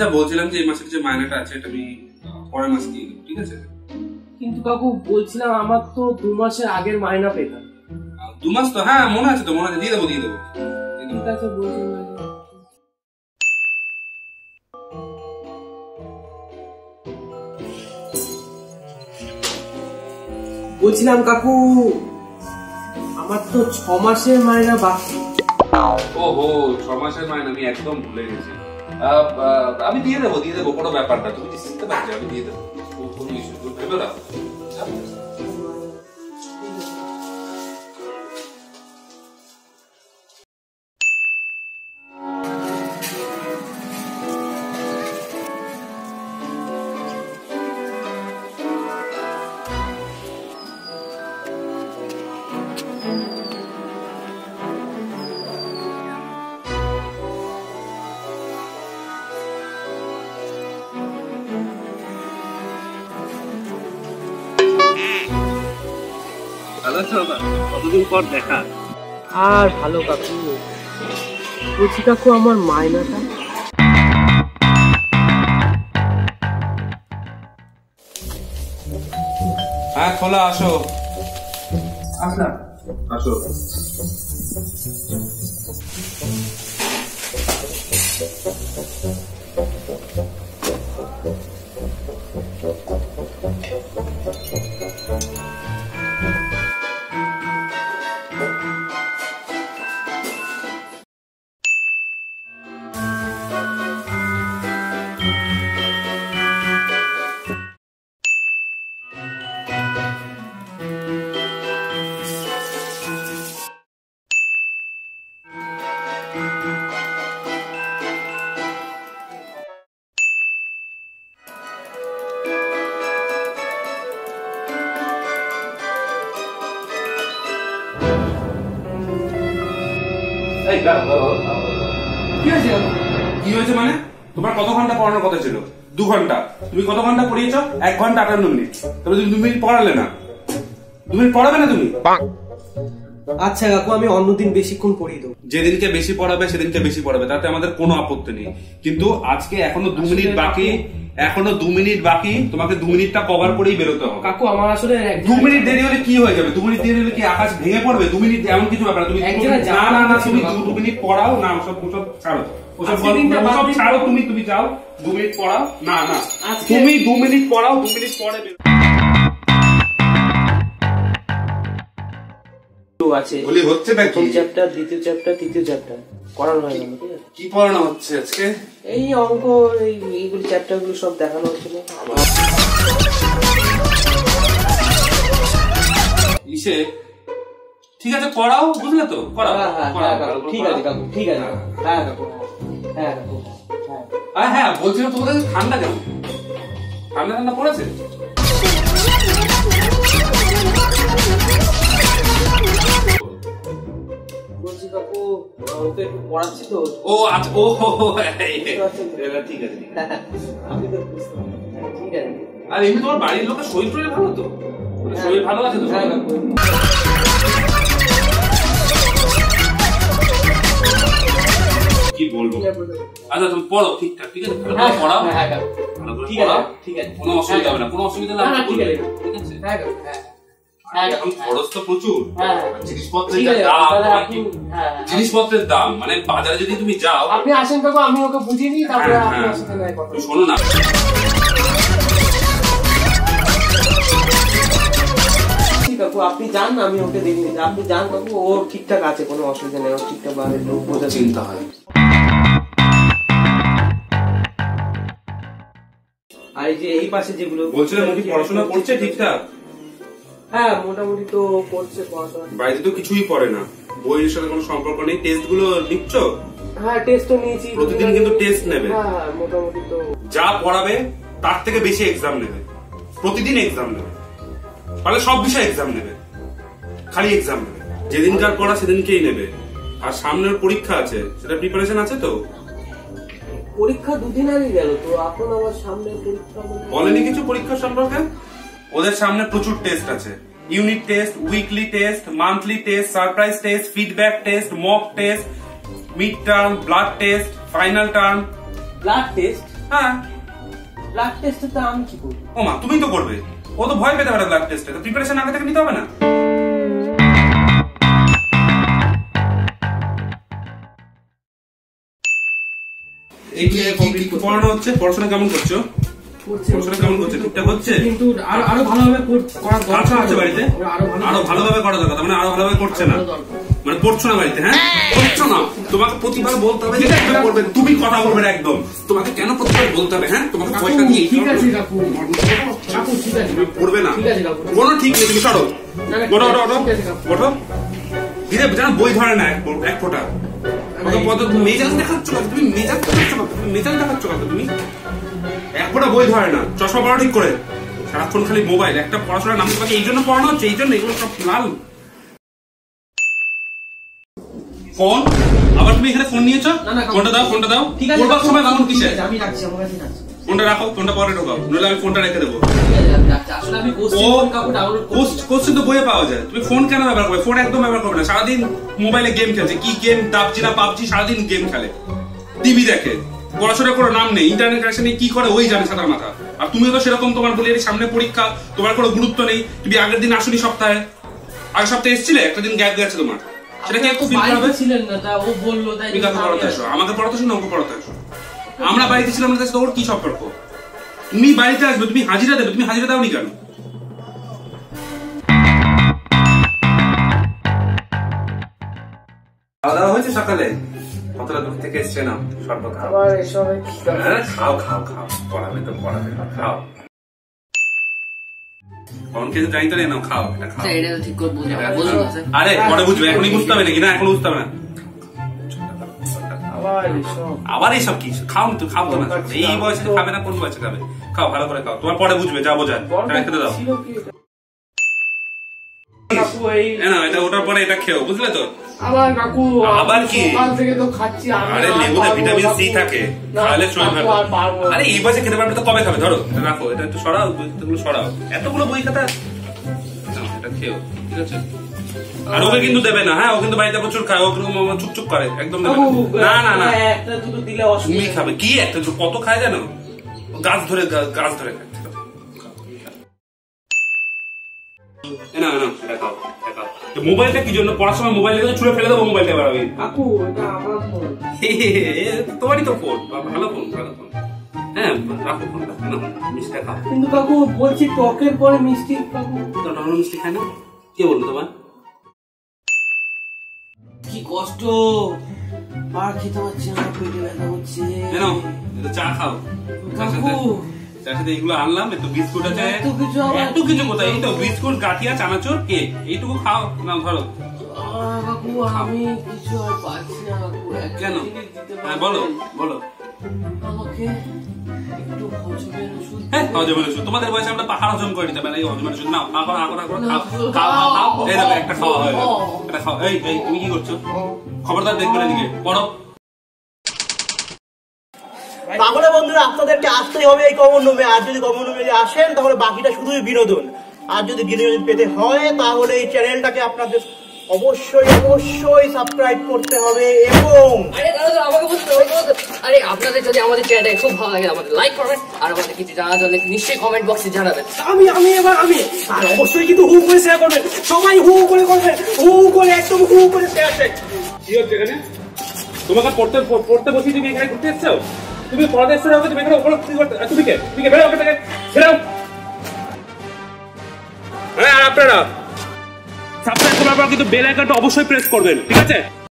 আচ্ছা বলছিলাম যে এই মাসের যে মাইনেটা আছে এটা আমি পরের মাস দিয়ে দেবো ঠিক আছে? কিন্তু কাকু বলছিলাম আমার তো দু মাসের আগের মাইনা পেতাম দু মাস তো হ্যাঁ মনে আছে তো মনে আছে দিয়ে দেবো দিয়ে দেবো। ঠিক আছে বলছিলাম বলছিলাম কাকু আমার তো ছ মাসের মাইনা বাকি। ওহো ছ মাসের মাইনে আমি একদম ভুলে গেছি। আমি দিয়ে দেবো দিয়ে দেবো, কোনো ব্যাপার না। তুমি চিন্তা পারছ আমি দিয়ে দেবো। কোনো- ইস্যু ভেবে রাখো ভালো আছো কতদিন পর দেখা? আর ভালো কাকু বলছি কাকু আমার মাইনাটা? হ্যাঁ খোলা আসো। আসলাম আসো। দাঁড়াও, কি হয়েছে? কি হয়েছে মানে? তোমার কত ঘণ্টা পড়ানোর কথা ছিল? দু ঘণ্টা। তুমি কত ঘণ্টা পড়িয়েছ? এক ঘণ্টা আটান্ন মিনিট। তবে তুমি দু মিনিট পড়ালে না। দু মিনিট পড়াবে না তুমি? আচ্ছা কাকু আমি অন্যদিন বেশিক্ষণ পড়িয়ে দেবো। যেদিনকে বেশি পড়াবে সেদিনকে বেশি পড়াবে তাতে আমাদের কোনো আপত্তি নেই। কিন্তু আজকে এখনও দু মিনিট বাকি এখনও দু মিনিট বাকি তোমাকে দু মিনিটটা কভার করেই বেরোতে হবে। কাকু আমার আসলে দু মিনিট দেরি হলে কি হয়ে যাবে? দু মিনিট দেরি হলে কি আকাশ ভেঙে পড়বে? দু মিনিট এমন কিছু ব্যাপার তুমি এক না না না তুমি দু- মিনিট পড়াও না ওসব ওসব ছাড়ো। ওসব। ছাড়ো তুমি তুমি যাও। দু মিনিট পড়াও না না। তুমি দু মিনিট পড়াও দু মিনিট পরে আছে। বলি হচ্ছে নাকি? প্রথম চ্যাপ্টার দ্বিতীয় চ্যাপ্টার তৃতীয় চ্যাপ্টার করানো হয়ে গেল ঠিক আছে? কি পড়ানো হচ্ছে আজকে? এই অঙ্ক এই এইগুলো সব দেখানো হচ্ছিল। ইসে ঠিক আছে পড়াও বুঝলে তো? পড়াও হ্যাঁ হ্যাঁ হ্যাঁ ঠিক আছে কাকু ঠিক আছে। হ্যাঁ কাকু হ্যাঁ কাকু হ্যাঁ। হ্যাঁ হ্যাঁ বলছিলাম তোমাদের ঠান্ডা কেমন ঠান্ডা ঠান্ডা পড়েছে? ওকে পড়াচ্ছি তো। ও আচ্ছা ও ঠিক আছে আমি তো বুঝতে পারছি। হ্যাঁ, ঠিক আছে। আর এমনি তোমার বাড়ির লোকের শরীর টরীর ভালো তো? মানে শরীর ভালো আছে তো? হ্যাঁ? কাকু কি বলব? আচ্ছা তুমি পড়ো ঠিকঠাক ঠিক আছে? ভালো করে হ্যাঁ পড়াও। হ্যাঁ ভালো করে ঠিক পড়াও আছে ঠিক আছে। কোনো অসুবিধা হবে না কোনো অসুবিধা না, ঠিক আছে। ঠিক আছে? হ্যাঁ হ্যাঁ হ্যাঁ। এখন খরচ তো প্রচুর। হ্যাঁ। আর জিনিসপত্রের যা দাম আপনি হ্যাঁ। জিনিসপত্রের দাম মানে বাজারে যদি তুমি যাও আপনি আসেন কাকু আমি ওকে বুঝিয়ে নিই তারপরে হ্যাঁ, আপনার হ্যাঁ। সাথে নয় কথা শোনো না। কাকু আপনি যান আমি ওকে দেখে আপনি যান কাকু ও ঠিকঠাক আছে কোনো অসুবিধা নেই ও ঠিকঠাক ভাবে একটু বোঝা চিন্তা হয় আর এই যে এই পাশে যেগুলো বলছিলাম পড়াশোনা করছে ঠিকঠাক? হ্যাঁ মোটামুটি তো করছে পড়াশোনা বাড়িতে তো কিছুই পড়ে না। বইয়ের সাথে কোনো সম্পর্ক নেই। টেস্টগুলো হ্যাঁ টেস্ট তো নিয়েছি। প্রতিদিন কিন্তু টেস্ট নেবে। হ্যাঁ হ্যাঁ মোটামুটি তো। যা পড়াবে তার থেকে বেশি এক্সাম নেবে। প্রতিদিন এক্সাম নেবে। তাহলে সব বিষয়ে এক্সাম নেবে। খালি এক্সাম নেবে। যেদিনকার পড়া সেদিনকেই নেবে। আর সামনের পরীক্ষা আছে। সেটা প্রিপারেশন আছে তো? পরীক্ষা দুদিন আগে গেল তো। এখন আমার সামনে পরীক্ষা বলেনি কিছু পরীক্ষা সম্পর্কে? ওদের সামনে প্রচুর টেস্ট আছে। Unit test weekly test monthly test surprise test feedback test mock test mid term blood test final term blood test হ্যাঁ ব্লাড টেস্টে তো আমি কি করব? ও মা তুমি তো করবে। ও তো ভয় পেতে পারে ব্লাড টেস্টে তো প্রিপারেশন আগে থেকে নিতে হবে না? এই যে পড়ানো হচ্ছে? পড়াশোনা কেমন করছ? পড়াশোনা কেমন করছে? ঠিকঠাক হচ্ছে? কিন্তু আরও আরও ভালোভাবে কর- করার কাজ দরকার করছে বাড়িতে? আরও ভালোভাবে করা দরকার মানে আরও ভালোভাবে করছে না? মানে পড়ছো না বাড়িতে হ্যাঁ? পড়ছো না। তোমাকে প্রতিবার বলতে হবে করবে তুমি কথা বলবে একদম। তোমাকে কেন প্রতিবার বলতে হবে হ্যাঁ? তোমাকে পয়সা দিয়ে ঠিক আছে কাকু কাকু ঠিক আছে পড়বে না। ঠিক আছে কাকু কোনো ঠিক নেই তুমি সরো। না, না, ওঠো ওঠো ওঠো ঠিক আছে, কাকু। ওঠো বই ধরে না এক ফোঁটা। মেজাজ দেখাচ্ছ না তুমি মেজাজ দেখাচ্ছ না তুমি মেজাজ দেখাচ্ছ না তুমি? এক ফোঁটা বই ধরে না চশমা পড়া ঠিক করে। সারাক্ষণ খালি মোবাইল একটা পড়াশোনার নাম তোমাকে এই জন্য পড়ানো হচ্ছে এই জন্য এগুলো সব লাল ফোন? আবার তুমি এখানে ফোন নিয়েছো? ফোনটা দাও ফোনটা দাও। ঠিক আছে সময় ঠিক কিসে আমি রাখছি আমার কাছে রাখছি। ফোনটা রাখো ফোনটা পরে ঢোকাও। নইলে আমি ফোনটা রেখে দেবো। কোশ্চেন তো বইয়ে পাওয়া যায়। তুমি ফোন কেন ব্যবহার করবে? ফোন একদম ব্যবহার করবে না। সারাদিন মোবাইলে গেম খেলছে। কি গেম দাবজি না পাবজি সারাদিন গেম খেলে। টিভি দেখে। পড়াশোনা কোনো নাম নেই। ইন্টারনেট কানেকশন কি করে? ওই জানে সাদা মাথা। আর তুমিও তো সেরকম তোমার বলি সামনে পরীক্ষা তোমার কোনো গুরুত্ব নেই। তুমি আগের দিন আসুনি সপ্তাহে। আগের সপ্তাহে এসেছিলে? একটা দিন গ্যাপ গেছে তোমার। সেটা কি একটু ফিল তো ছিলেন না তা ও বলল তাই তুমি পড়াতে আসি। আমাকে পড়াতে আসো না ওকে পড়াতে আসো। আমরা বাড়িতে ছিলাম না তার ওর কি সম্পর্ক? তুমি বাড়িতে আসবে তুমি হাজিরা দেবে তুমি হাজিরা দাও দাওনি কেন? খাওয়া দাওয়া হয়েছে সকালে? কতটা দূর থেকে এসছে না? শরবত খাও হ্যাঁ, খাও খাও খাও। পড়াবে তো পড়াবে খাও খেতে জানি তো না খাও এটা খাও। এটা ঠিক করে আরে পরে বুঝবে এখনই বুঝতে হবে নাকি? না এখন বুঝতে হবে না। আবার এইসব কি? খাও তো খাব না। এই বয়সে খাবে না কোন বয়সে খাবে? খাও ভালো করে খাও। তোমার পরে বুঝবে যা বোঝায় এটা খেতে দাও। এটা? কাকু এই এ না এটা ওটার পরে এটা খেও বুঝলে তো? আবার কাকু আবার কি? সকাল থেকে তো খাচ্ছি আরে লেবুতে ভিটামিন সি থাকে। না, শরীর ভালো। আর এই বয়সে খেতে পারবে তো কবে খাবে? ধরো রাখো এটা একটু সরাও এগুলো সরাও। এতগুলো বই খাতা? এটা খেও ঠিক আছে? আর ওকে কিন্তু দেবে না হ্যাঁ ও কিন্তু বাড়িতে প্রচুর খায় ও কিন্তু চুপ চুপ করে একদম না। না না না। একটা দুটো দিলে তুমি খাবে। কি একটা কত খায় জানো? গাছ ধরে গাছ ধরে খায়। না না এটা খাও এটা খাও। তো মোবাইলটা কি জন্য? পড়ার সময় মোবাইল দেখে ছুঁড়ে ফেলে দেবো মোবাইলটা এবার আমি কাকু এটা আমার ফোন। তোমারই তো ফোন। ভালো ফোন ভালো ফোন। হ্যাঁ রাখো ফোনটা না মিষ্টি খাও। কিন্তু কাকু বলছি টকের পরে মিষ্টি কাকু। তো মিষ্টি খায় না? কে বলল তোমার কষ্ট। আর খেতে পারছি না পেটে ব্যথা হচ্ছে। কেন? এটা চা খাও। কাকু। তার সাথে এইগুলো আনলাম একটু বিস্কুট আছে। এত কিছু একটু কিছু কোথায়? এই তো বিস্কুট গাঠিয়া চানাচুর কেক। এইটুকু খাও না ধরো। কাকু আমি কিছু আর পাচ্ছি না কাকু। কেন? হ্যাঁ বলো বলো। আমাকে একটু এই আর যদি আসেন তাহলে বাকিটা শুধুই বিনোদন। আর যদি বিনোদন পেতে হয় তাহলে এই চ্যানেলটাকে আপনাদের অবশ্যই অবশ্যই সাবস্ক্রাইব করতে হবে এবং আরে দাদা আমাকে বলতে। আরে আপনাদের যদি আমাদের চ্যানেলটা খুব ভালো লাগে আমাদের লাইক করবেন আর আমাদের কিছু জানা জানলে নিশ্চয়ই কমেন্ট বক্সে জানাবেন। আমি আমি এবার আমি। আর অবশ্যই কিন্তু হু করে শেয়ার করবেন। সবাই হু করে করবেন। হু করে একদম হু করে শেয়ার কি হচ্ছে এখানে? তোমাকে পড়তে পড়তে বসি তুমি এখানে ঘুরতে এসছো? তুমি পড়াতে এসছো না তুমি এখানে করতে তুমি কে? তুমি কে? বেরো ওখান থেকে। বেরো হ্যাঁ আপনারা। সাবস্ক্রাইব করার পর কিন্তু বেল আইকনটা অবশ্যই প্রেস করবেন ঠিক আছে?